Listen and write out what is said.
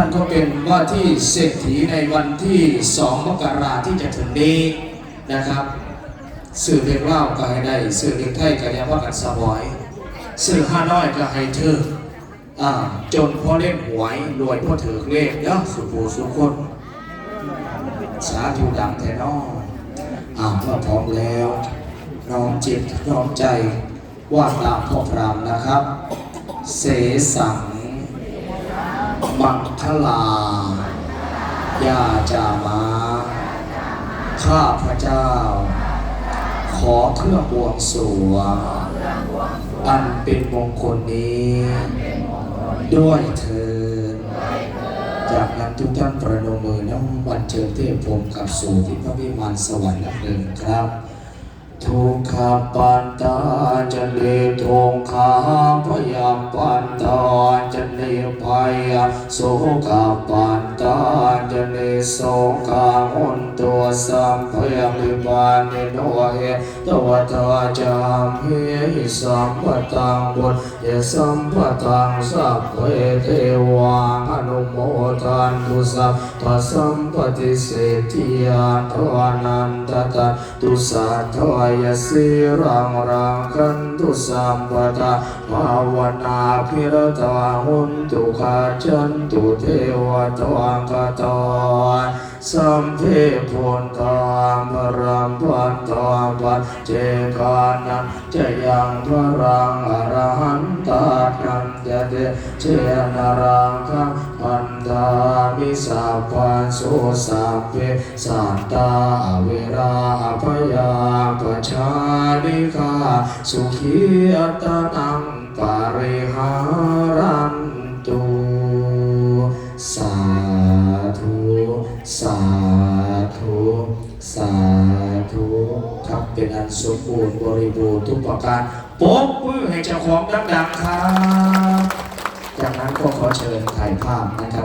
ท่านก็เป็นว่าที่เศรษฐีในวันที่สองมกราที่จะถึงนี้นะครับสื่อเรียกเล่าก็ให้ได้สื่อเรียกไทยก็ยังว่ากันสบอยสื่อห้าน้อยก็ให้เธออ่าจนพอเล่นหวยรวยพอถือเลขเนาะสุภูสุคนสาธุดังแท้นออ่าเมื่อพร้อมแล้วน้อมจิตน้อมใจว่าตามพ่อพรามนะครับ เสสัง มังคลายาจามาข้าพระเจ้า ขอเครื่องบวงสรวงอันเป็นมงคลนี้ ด้วยเถิดจากนั้นทุกท่านประนมมือน้อมวันเชิญเทพพรมกับสู่ที่พระวิมานสวรรค์นับหนึ่งครับ ทุกขปันตาจะเลทงขาพยาปันตาจะเลภัยโสกปันตาจะเลโสกาโสัมเพยมิบานิโนเหตัวตาจามเฮสัมปตังบุตยสัมปตังสัพเพเทวาอนุโมทันตุสัพพสัมปติเสติยาทวานันตตาตุสัทธายสิรังรังคันตุสัมปทาภาวนาพิรตาหุนตุขาจันตุเทวตวังกตอนสัมเพพุนตามพรัมพันตามปัจเจกานันจะยังพรังอรหันตานันจะเดเจนรังคังพันธามิสัพพันโสสัพเพสัตตาเวราพยาปชาลิกาสุขีอัตนังปาริหารัน ธุ สาธุครับเป็นอันสมบูรณ์บริบูรณ์ทุกประการปรบมือให้เจ้าของดังๆครับ จากนั้นก็ขอเชิญถ่ายภาพนะครับ